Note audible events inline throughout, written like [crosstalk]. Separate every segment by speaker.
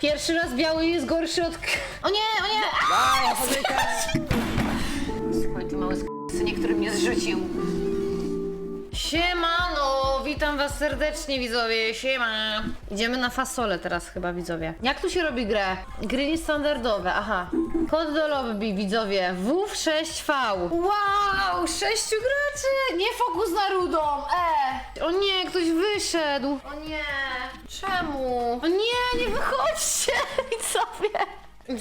Speaker 1: Pierwszy raz biały jest gorszy od... k- [laughs] O nie, o nie!
Speaker 2: Daj, chodyka!
Speaker 1: Słuchaj, ty mały synie, który mnie zrzucił. Siemano, witam was serdecznie widzowie, siema. Idziemy na fasolę teraz chyba widzowie. Jak tu się robi grę? Gry niestandardowe, aha. Kod do lobby widzowie, WF6V. Wow, sześciu graczy! Nie fokus na rudą, e! O nie, ktoś wyszedł. O nie, czemu? O nie, nie wychodźcie [laughs] widzowie.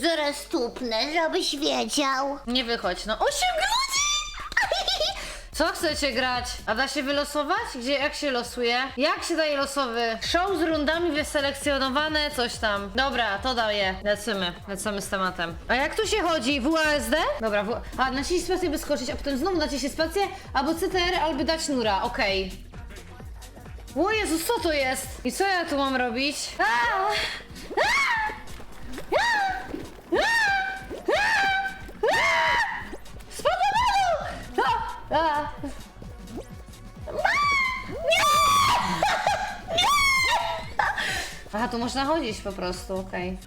Speaker 3: Zaraz tupnę, żebyś wiedział.
Speaker 1: Nie wychodź, no. Osiem ludzi! Co chcecie grać? A da się wylosować? Gdzie, jak się losuje? Jak się daje losowy? Show z rundami wyselekcjonowane, coś tam. Dobra, to daję. Lecimy, lecimy z tematem. A jak tu się chodzi? WASD? Dobra, w... a naciśnij spację, by skoczyć, a potem znowu naciśnij spację, albo CTR, albo dać nura, okej. O Jezus, co to jest? I co ja tu mam robić? A. Aha, tu można chodzić po prostu, okej.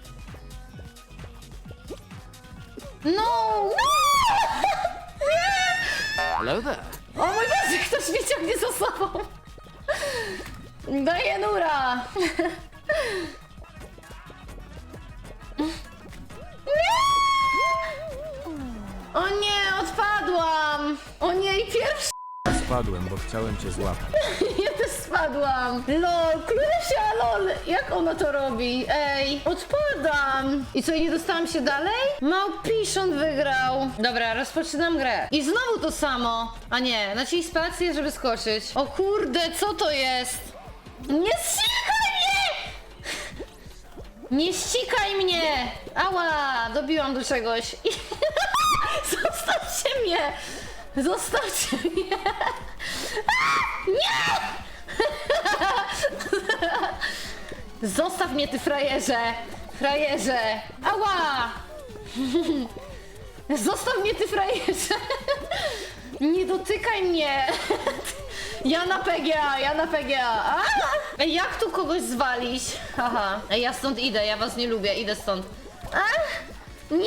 Speaker 1: No! no!
Speaker 2: Hello there.
Speaker 1: O mój Boże, ktoś mnie ciągnie za sobą! Daję nura!
Speaker 4: Spadłem, bo chciałem cię złapać. [laughs]
Speaker 1: Ja też spadłam. Lol, Klusia, lol. Jak ona to robi? Ej, odpadam. I co, i nie dostałam się dalej? Małpiszon wygrał. Dobra, rozpoczynam grę. I znowu to samo. A nie, naciśnij spację, żeby skoczyć. O kurde, co to jest? Nie ścigaj mnie! [laughs] Nie ścigaj mnie! Ała, dobiłam do czegoś. [laughs] Zostawcie mnie! Zostawcie mnie! Zostaw mnie, ty frajerze! Frajerze! Ała! Zostaw mnie, ty frajerze! Nie dotykaj mnie! Ja na PGA, ja na PGA! A! Ej, jak tu kogoś zwalić? Haha, Ej, ja stąd idę, ja was nie lubię, idę stąd. A! Nie!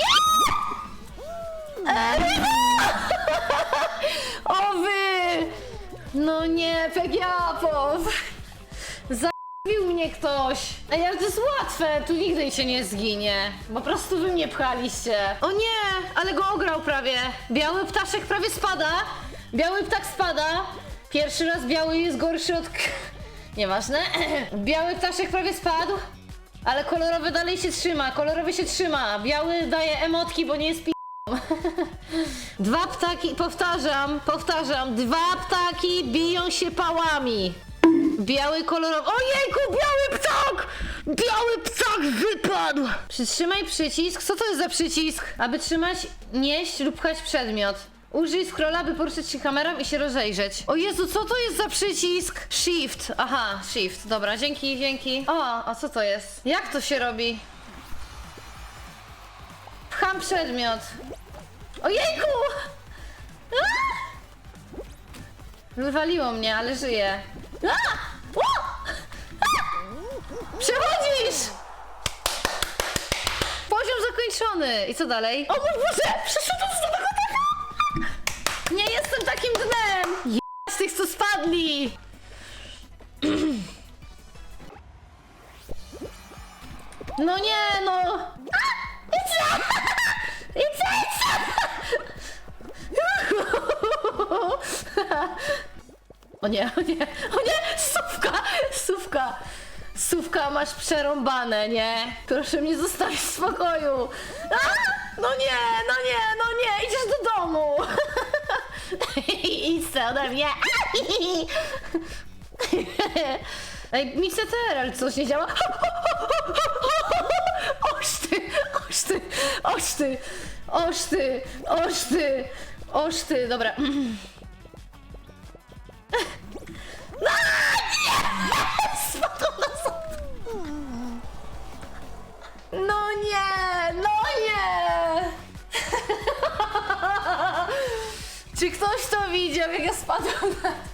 Speaker 1: Ej, O wy! No nie, PGA pow! Zabił mnie ktoś! Ej, ale to jest łatwe, tu nigdy się nie zginie. Po prostu wy mnie pchaliście. O nie, ale go ograł prawie. Biały ptaszek prawie spada. Biały ptak spada. Pierwszy raz biały jest gorszy od... [laughs] Nieważne. [clears throat] Biały ptaszek prawie spadł. Ale kolorowy dalej się trzyma, kolorowy się trzyma. Biały daje emotki, bo nie jest pi... [laughs] Dwa ptaki, powtarzam, powtarzam, dwa ptaki biją się pałami. Biały kolorowy. Ojejku, biały ptak! Biały ptak wypadł! Przytrzymaj przycisk. Co to jest za przycisk? Aby trzymać, nieść lub pchać przedmiot. Użyj scrolla, by poruszyć się kamerą i się rozejrzeć. O Jezu, co to jest za przycisk? Shift. Aha, shift. Dobra, dzięki, dzięki. O, a co to jest? Jak to się robi? Pcham przedmiot. Ojejku! Wywaliło mnie, ale żyję. Przechodzisz! Poziom zakończony. I co dalej? O mój Boże! Przeszedłem z taka! Nie jestem takim dnem! Jest tych, co spadli! O nie, o nie, o nie! Sówka! Sówka! Sówka, masz przerąbane, nie? Proszę mnie zostawić w spokoju! A! No nie, no nie, no nie! Idziesz do domu! [laughs] Idź se ode mnie! [laughs] Ej, mi CTRL coś nie działa. [laughs] Oż ty, oż ty, oż ty, oż ty, oż ty, oż ty, dobra. [clears throat]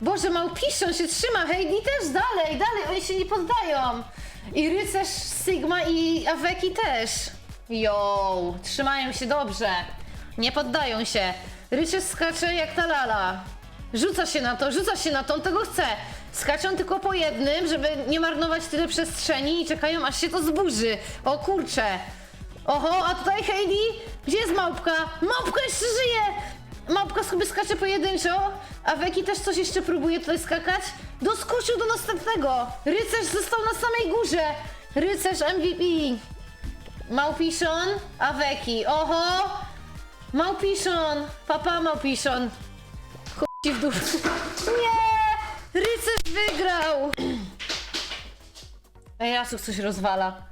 Speaker 1: Boże, małpiszon się trzyma, hej, i też dalej, dalej, oni się nie poddają. I rycerz Sigma i Aweki też. Jo, trzymają się dobrze. Nie poddają się. Rycerz skacze jak ta lala. Rzuca się na to, rzuca się na to, on tego chce. Skaczą tylko po jednym, żeby nie marnować tyle przestrzeni i czekają aż się to zburzy. O kurcze. Oho, a tutaj Heidi? Gdzie jest małpka? Małpka jeszcze żyje! Małpka sobie skacze pojedynczo, a Weki też coś jeszcze próbuje tutaj skakać. Doskoczył do następnego. Rycerz został na samej górze. Rycerz MVP. Małpiszon, a Weki. Oho! Małpiszon! Papa Małpiszon. Ci w dół. Nie! Rycerz wygrał! [clears throat] Ej, Rasuch coś rozwala.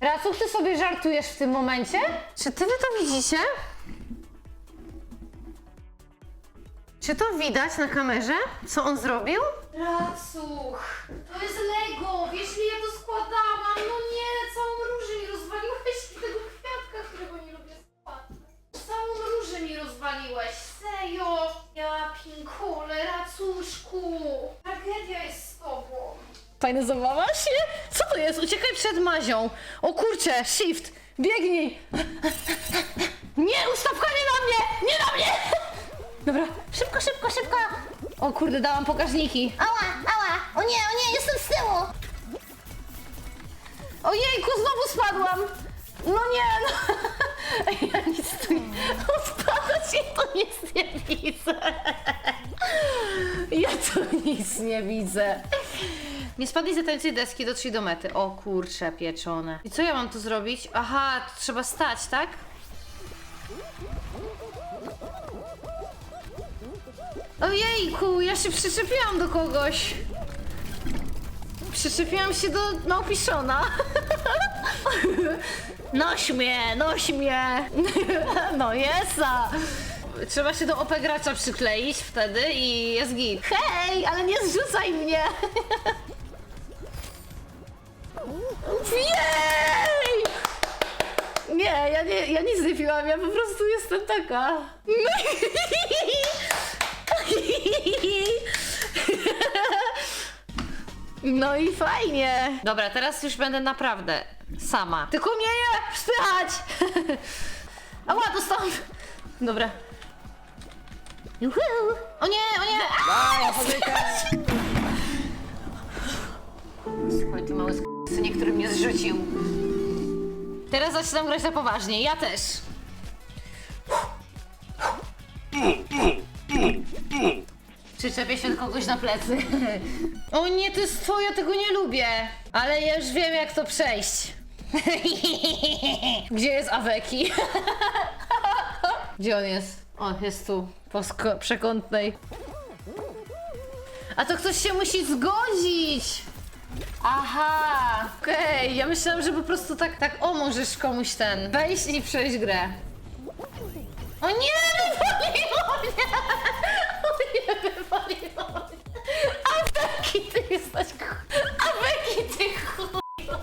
Speaker 1: Rasuch, ty sobie żartujesz w tym momencie? Czy ty to widzicie? Czy to widać na kamerze? Co on zrobił? Racuch, to jest Lego, wiesz ile ja to składałam? No nie, całą różę mi rozwaliłeś i tego kwiatka, którego nie lubię składać. Całą różę mi rozwaliłeś, serio. Ja pinkole, racuszku. Tragedia jest z tobą. Fajne zabawa się? Co to jest? Uciekaj przed mazią. O kurcze, shift, biegnij. Nie, ustawka nie na mnie, nie na mnie. Dobra, szybko, szybko, szybko. O kurde, dałam pokaźniki.
Speaker 3: Ała, ała! O nie, o nie, jestem z tyłu!
Speaker 1: Ojejku, znowu spadłam. No nie, no. [laughs] Ja nic tu nie... No [laughs] spadać ja to nic nie widzę. Ja tu nic nie widzę. Nie spadnij z tej deski, dotrzyj do mety. O kurcze pieczone. I co ja mam tu zrobić? Aha, trzeba stać, tak? Ojejku, ja się przyczepiłam do kogoś. Przyczepiłam się do małpiszona. [laughs] Noś mnie, noś mnie. [laughs] No jesa. Trzeba się do OP gracza przykleić wtedy i jest git. Hej, ale nie zrzucaj mnie. [laughs] Jej! Nie, ja, nie, ja nic nie piłam, ja po prostu jestem taka. [laughs] No i fajnie. Dobra, teraz już będę naprawdę sama. Tylko mnie nie wspychać! [laughs] Ała, dostałam. Dobra. Juhu. O nie, o nie!
Speaker 2: Daj!
Speaker 1: Słuchaj, ty mały synie, który mnie zrzucił. Teraz zaczynam grać na poważnie, ja też. Przyczepię się do kogoś na plecy. O nie, to jest twoje, tego nie lubię. Ale ja już wiem, jak to przejść. [laughs] Gdzie jest Aweki? Gdzie on jest? O, jest tu, po sko- przekątnej. A to ktoś się musi zgodzić! Aha! Okej, ja myślałam, że po prostu tak, tak o, możesz komuś ten wejść i przejść grę. O nie, [laughs] wywaliło Beki, ty jesteś ch- A Beki, ty chuju!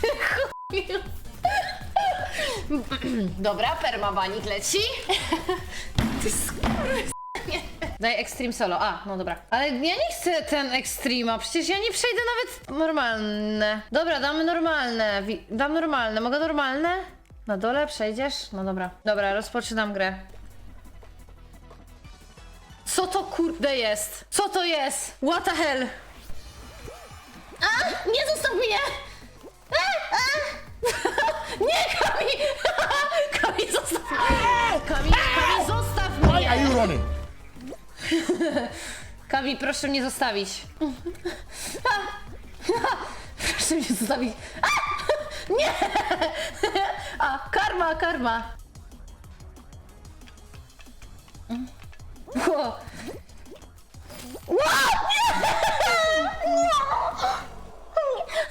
Speaker 1: Ty chuju! Dobra, permabanik leci. Ty. Daj Extreme Solo. A, no dobra. Ale ja nie chcę ten Extrema, przecież ja nie przejdę nawet normalne. Dobra, damy normalne. Dam normalne. Mogę normalne? Na dole przejdziesz? No dobra. Dobra, rozpoczynam grę. Co to kurde jest? Co to jest? What the hell? A! Nie zostaw mnie! A! A! [laughs] Nie, Kami! [laughs] Kami, zostaw mnie! Kami, Kami, zostaw mnie!
Speaker 5: Are you running?
Speaker 1: Kawi, proszę mnie zostawić. Proszę mnie zostawić. A! [laughs] Nie! A, karma, karma. Ło.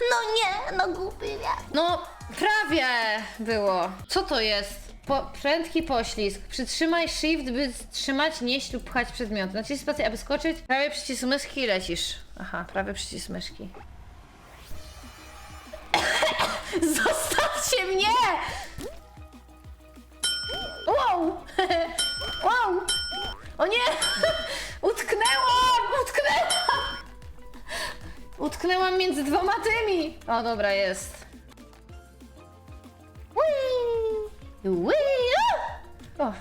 Speaker 3: No nie, no głupi wiatr.
Speaker 1: No, prawie było. Co to jest? Po, prędki poślizg. Przytrzymaj shift, by trzymać, nieść lub pchać przedmioty. Naciśnij spację, aby skoczyć. Prawie przycisk myszki i lecisz. Aha, prawie przycisk myszki. [coughs] Zostawcie mnie! Wow! [laughs] wow! O nie! [laughs] Utknęłam! Utknęłam! Utknęłam między dwoma tymi! O, dobra, jest. Whee! A! O,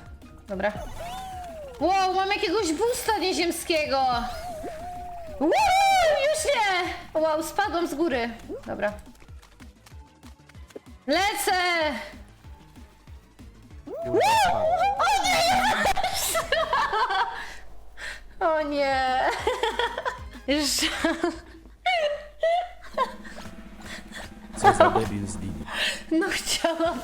Speaker 1: dobra. Wow, mam jakiegoś boosta nieziemskiego! Woo! Już nie! Wow, spadłam z góry. Dobra. Lecę!
Speaker 4: Julka spadła.
Speaker 1: O nie! Żal.
Speaker 4: Co za debil z Dini.
Speaker 1: No chciałam,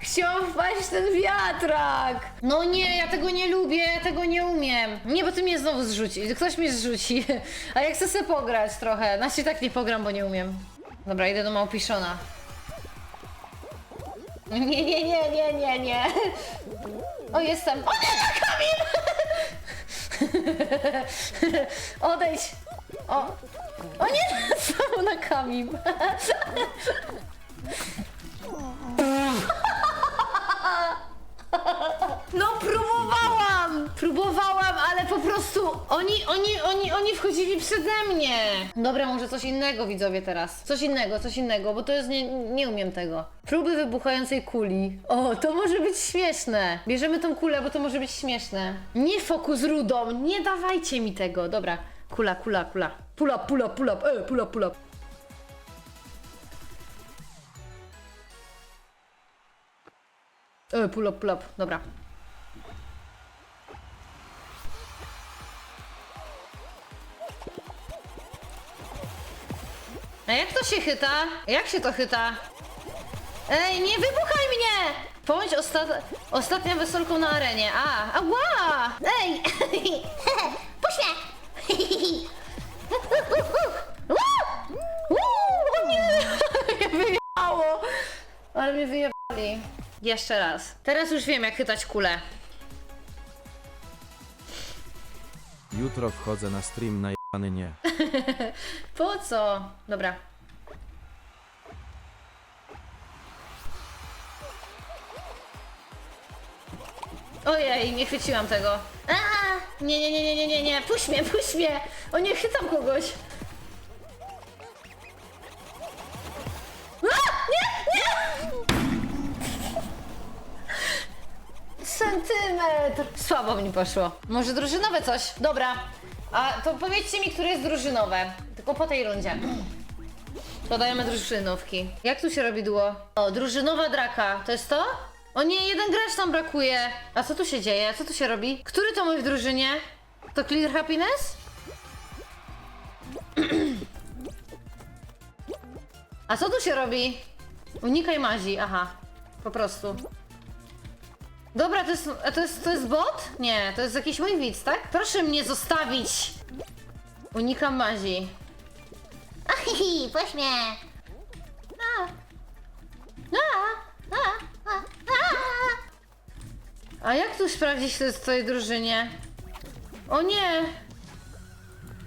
Speaker 1: chciałam wpaść w ten wiatrak. No nie, ja tego nie lubię, ja tego nie umiem. Nie, bo ty mnie znowu zrzuci, ktoś mnie zrzuci. A ja chcę sobie pograć trochę. Na się tak nie pogram, bo nie umiem. Dobra, idę do małpiszona. Nie, nie, nie, nie, nie, nie. O, jestem. O nie, kamień! [laughs] Odejdź. O, o nie, [laughs] znowu na kamień. No próbowałam! Prostu oni, oni, oni, oni wchodzili przede mnie. Dobra, może coś innego widzowie teraz. Coś innego, coś innego, bo to jest, nie, nie umiem tego. Próby wybuchającej kuli. O, to może być śmieszne. Bierzemy tą kulę, bo to może być śmieszne. Nie fokus rudą, nie dawajcie mi tego. Dobra, kula, kula, kula. Pula, pula, pula, e, pula, pula. E, pull up, pull up. Dobra. A jak to się chyta? Jak się to chyta? Ej, nie wybuchaj mnie! Bądź osta ostatnia wesolką na arenie. A, ała! Ej! [laughs]
Speaker 3: Puść mnie! [laughs]
Speaker 1: O nie! [laughs] Wyjebało! Ale mnie wyjebali. Jeszcze raz. Teraz już wiem, jak chytać kulę.
Speaker 4: Jutro wchodzę na stream na jebany nie. [laughs]
Speaker 1: Po co? Dobra. Ojej, nie chwyciłam tego. Nie, nie, nie, nie, nie, nie, nie, puść mnie, puść mnie! O nie, chytam kogoś. A, nie, nie! Centymetr. Słabo mi poszło. Może drużynowe coś? Dobra. A to powiedzcie mi, które jest drużynowe. Tylko po tej rundzie. Dodajemy drużynówki. Jak tu się robi duo? O, drużynowa draka. To jest to? O nie, jeden gracz tam brakuje. A co tu się dzieje? Co tu się robi? Który to mój w drużynie? To Clear Happiness? [clears throat] A co tu się robi? Unikaj mazi, aha. Po prostu. Dobra, to jest, to jest, to jest bot? Nie, to jest jakiś mój widz, tak? Proszę mnie zostawić! Unikam mazi. [laughs]
Speaker 3: Ohihi, mnie! A. A, a, a, a.
Speaker 1: A jak tu sprawdzić, kto jest w twojej drużynie? O nie!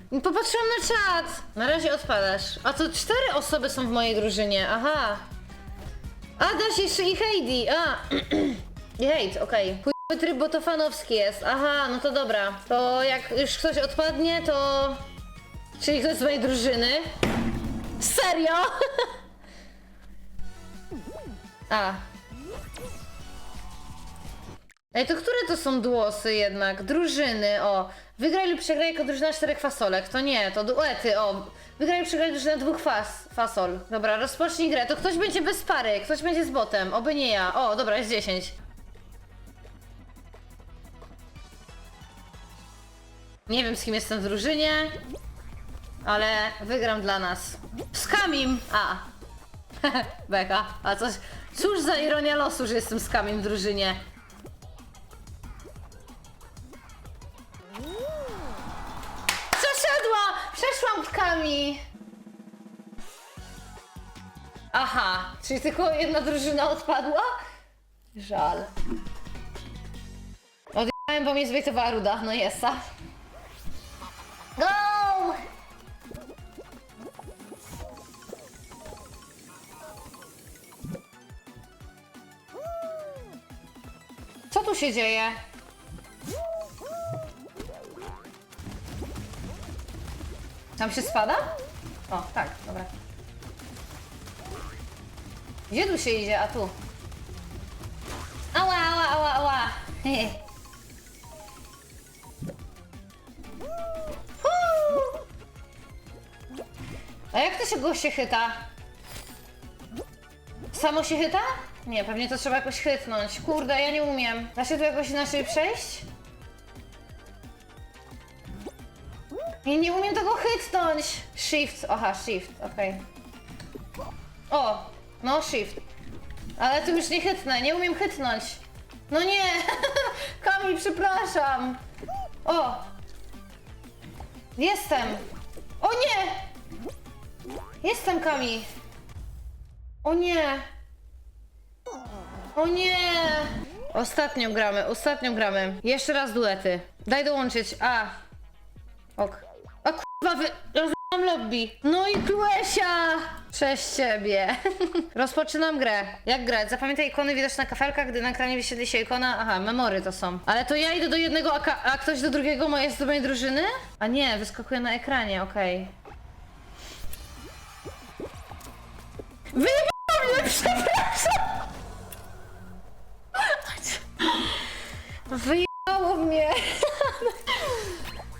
Speaker 1: Popatrzyłam na czat! Na razie odpadasz. A to cztery osoby są w mojej drużynie, aha. A, dasz jeszcze i Heidi, a. [clears throat] Hejt, okej. Okay. tryb botofanowski jest, aha, no to dobra. To jak już ktoś odpadnie, to... Czyli ktoś z mojej drużyny? Serio? [laughs] a, Ej, to które to są duosy jednak? Drużyny, o. Wygraj lub przegraj jako drużyna czterech fasolek. To nie, to duety, o. Wygraj lub przegraj drużyna dwóch fas, fasol. Dobra, rozpocznij grę. To ktoś będzie bez pary, ktoś będzie z botem, oby nie ja. O, dobra, jest 10. Nie wiem z kim jestem w drużynie, ale wygram dla nas. Z Kamim! A. [laughs] Beka. A coś. Cóż za ironia losu, że jestem z Kamim w drużynie. Przeszedła! Przeszłam tkami! Aha, czyli tylko jedna drużyna odpadła? Żal. Odjechałem, bo mnie zbejtowała ruda, no jesa.
Speaker 3: Go!
Speaker 1: Co tu się dzieje? Tam się spada? O, tak, dobra. Gdzie tu się idzie? A tu. Ała, ała, ała, ała. [laughs] A jak to się go się chyta? Samo się chyta? Nie, pewnie to trzeba jakoś chytnąć. Kurde, ja nie umiem. Da się tu jakoś inaczej przejść? Nie, nie umiem tego chytnąć. Shift, aha, shift, okej. O, no shift. Ale tu już nie chytnę, nie umiem chytnąć. No nie, [laughs] Kamil, przepraszam. O, jestem. O nie, jestem Kamil. O nie. O nie. Ostatnią gramy, ostatnią gramy. Jeszcze raz duety. Daj dołączyć. A. Ok. A kurwa, wy... Rozmawiam lobby. No i Kluesia! Cześć ciebie. [laughs] Rozpoczynam grę. Jak grać? Zapamiętaj ikony widoczne na kafelkach, gdy na ekranie wyświetli się ikona. Aha, memory to są. Ale to ja idę do jednego, a, a ktoś do drugiego jest do mojej drużyny? A nie, wyskakuje na ekranie, okej. Wyjebałam mnie, przepraszam! Wyjebało mnie!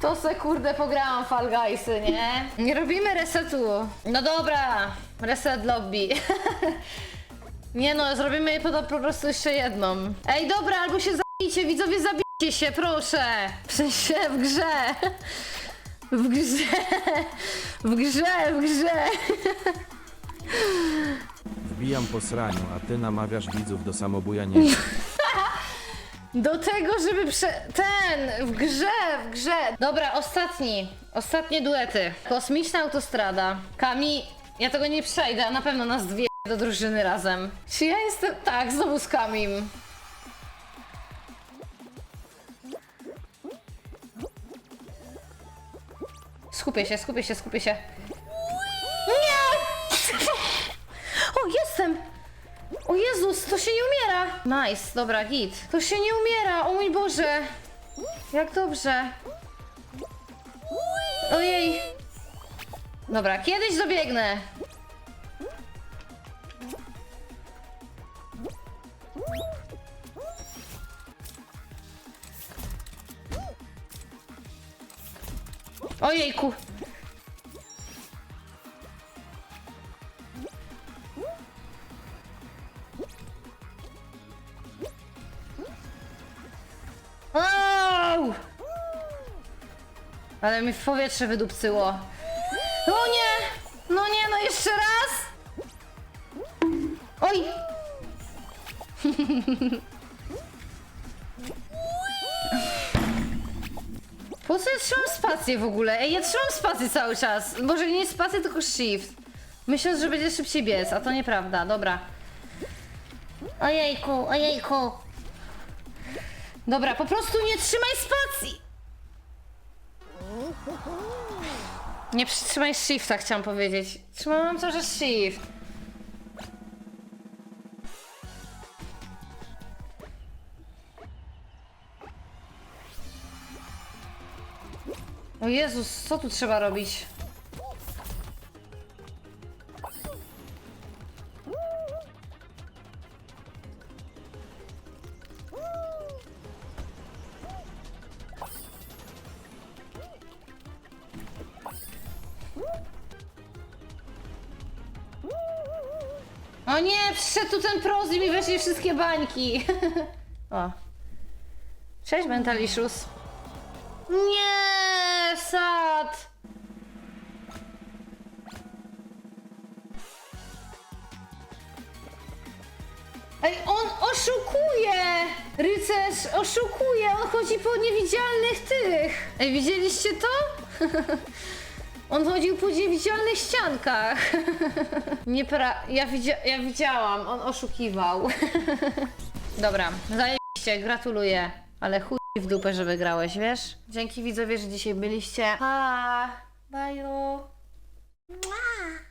Speaker 1: To se kurde pograłam Fall Guysy, nie? Nie robimy resetu. No dobra, reset lobby. Nie no, zrobimy po, po prostu jeszcze jedną. Ej, dobra, albo się zabijcie, widzowie, zabijcie się, proszę. W sensie, w grze. W grze. W grze, w grze.
Speaker 4: Wbijam po sraniu, a ty namawiasz widzów do samobujania. [laughs]
Speaker 1: Do tego, żeby prze... Ten! W grze, w grze! Dobra, ostatni. Ostatnie duety. Kosmiczna autostrada. Kami... Ja tego nie przejdę, a na pewno nas dwie do drużyny razem. Czy ja jestem... Tak, znowu z Kamim. Skupię się, skupię się, skupię się. Nie! O, jestem! O Jezus, to się nie umiera! Nice, dobra, git. To się nie umiera, o mój Boże! Jak dobrze. Ojej. Dobra, kiedyś dobiegnę. Ojejku. Ale mi w powietrze wydupcyło. O nie! No nie, no jeszcze raz! Oj! Po co ja trzymam spację w ogóle? Ej, ja trzymam spację cały czas. Może nie spację, tylko shift. Myśląc, że będzie szybciej biec, a to nieprawda. Dobra.
Speaker 3: Ojejku, ojejku.
Speaker 1: Dobra, po prostu nie trzymaj spacji! Nie przytrzymaj shifta, chciałam powiedzieć. Trzymałam cały czas shift. O Jezus, co tu trzeba robić? Wszystkie bańki. [laughs] o. Cześć, Mentalicious. Nie, sad. Ej, on oszukuje! Rycerz oszukuje, on chodzi po niewidzialnych tych. Ej, widzieliście to? [laughs] On chodził po niewidzialnych ściankach. [laughs] Niepra... Ja, widzia... ja widziałam, on oszukiwał. [laughs] Dobra, zajebiście, gratuluję. Ale chuj w dupę, że wygrałeś, wiesz? Dzięki widzowie, że dzisiaj byliście. Pa! Baju!